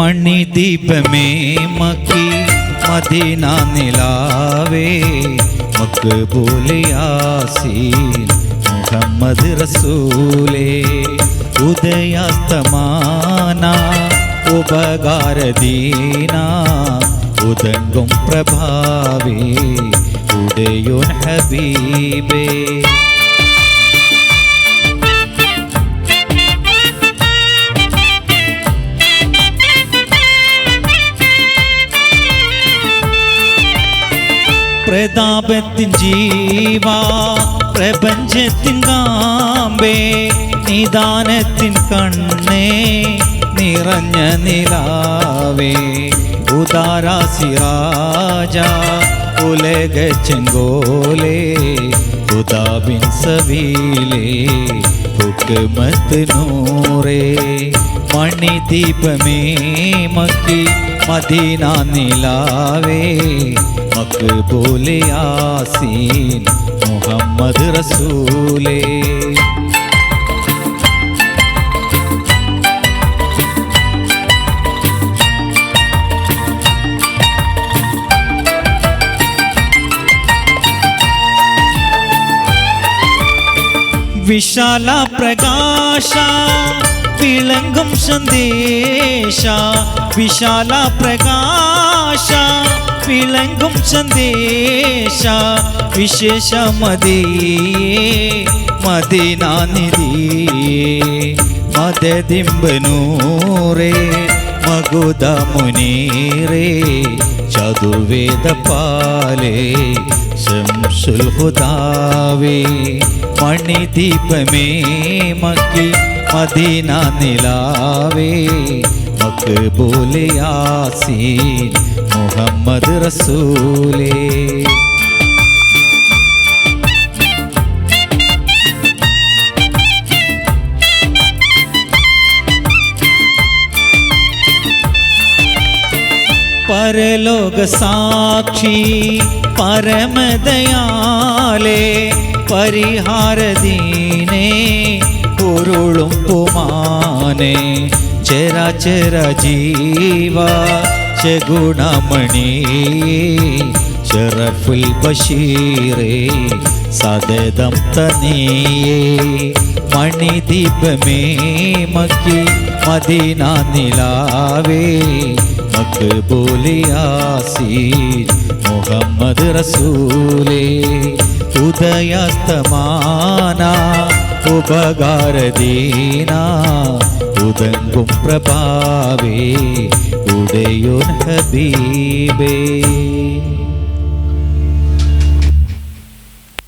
മണിദീപമേ makki Medina നിലാവേ. മക്ബൂലിയാസീൻ മുഹമ്മദ് റസൂലേ. ഉദയാസ്തമാന ഉപകാരദീന. ഉദങ്കും പ്രഭാവേ ഉദയോൻ ഹബീബേ. പ്രതാപത്തിൻ ജീവ പ്രപഞ്ചത്തിൻ കാമ്പേ നിദാനത്തിൻ കണ്ണേ നിറഞ്ഞ നിലാവേ. ഉദാരാസിരാജ ഉലക ചെങ്കോലേ ഉദാബിൻ സബീലേ ഹുക്കുമത്ത് നൂറേ. മണിദീപമേ മക്കി മദീന നിലാവേ മക്ബൂലിയാസീൻ മുഹമ്മദ് റസൂലേ വിശാല പ്രകാശ വിളങ്ങും സന്ദേശ വിശാല പ്രകാശ. വിളങ്ങും സന്ദേശ വിശേഷ മതിയേ മദിനാനിധിയേ മദദിംബനൂറേ മകുത മുനീറേ ചതുർവേദ പാലേ ശംസുൽ ഹുദാവേ മണിദീപമേ മക്കി മദീന നിലാവേ മക്ബൂലിയാസീൻ മുഹമ്മദ് റസൂലേ. പരലോക സാക്ഷി പരമദയാലേ പരിഹാരദീനേ. പൊരുളും പുമാനെ ചരാചര ജീവ ചഗുണമണി ഷറഫുൽ ബഷീറേ സദതം തനിയേ. മണിദീപമേ മക്കി മദീന നിലാവേ. മക്ബൂലിയാസീൻ മുഹമ്മദ് റസൂലേ. ഉദയാസ്തമാന ഉപകാരദീന ഉദങ്കും പ്രഭാവേ ഹബീബേ.